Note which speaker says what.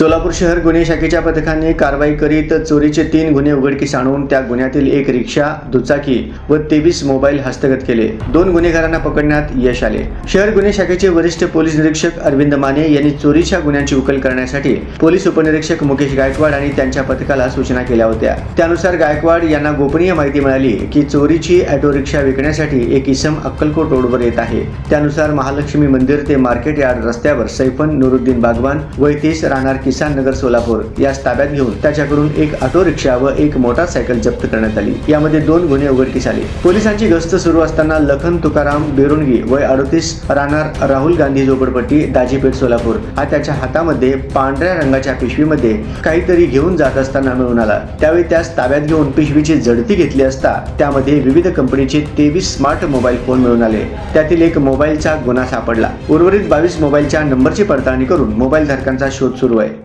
Speaker 1: सोलापूर शहर गुन्हे शाखेच्या पथकाने कारवाई करीत चोरीचे तीन गुन्हे उघडकीस आणून त्या गुन्ह्यातील एक रिक्षा दुचाकी व तेवीस मोबाईल हस्तगत केले. दोन गुन्हेगारांना पकडण्यात यश आले. शहर गुन्हे शाखेचे वरिष्ठ पोलीस निरीक्षक अरविंद माने यांनी चोरीच्या गुन्ह्यांची उकल करण्यासाठी पोलीस उपनिरीक्षक मुकेश गायकवाड आणि त्यांच्या पथकाला सूचना केल्या होत्या. त्यानुसार गायकवाड यांना गोपनीय माहिती मिळाली की चोरीची ऑटो रिक्षा विकण्यासाठी एक इसम अक्कलकोट रोडवर येत आहे. त्यानुसार महालक्ष्मी मंदिर ते मार्केट यार्ड रस्त्यावर सैफन नुरुद्दीन बागवान वैतीस राहणार किसान नगर सोलापूर यास ताब्यात घेऊन त्याच्याकडून एक ऑटो रिक्षा व एक मोटारसायकल जप्त करण्यात आली. यामध्ये दोन गुन्हे उघडकीस आले. पोलिसांची गस्त सुरू असताना लखन तुकाराम बेरुणगी वय अडतीस राहणार राहुल गांधी झोपडपट्टी दाजीपेठ सोलापूर हा त्याच्या हातामध्ये पांढऱ्या रंगाच्या पिशवीमध्ये काहीतरी घेऊन जात असताना मिळून आला. त्यावेळी त्यास ताब्यात घेऊन पिशवीची झडती घेतली असता त्यामध्ये विविध कंपनीचे तेवीस स्मार्ट मोबाईल फोन मिळून आले. त्यातील एक मोबाईलचा गुन्हा सापडला. उर्वरित बावीस मोबाईलच्या नंबरची पडताळणी करून मोबाईल धारकांचा शोध सुरू आहे.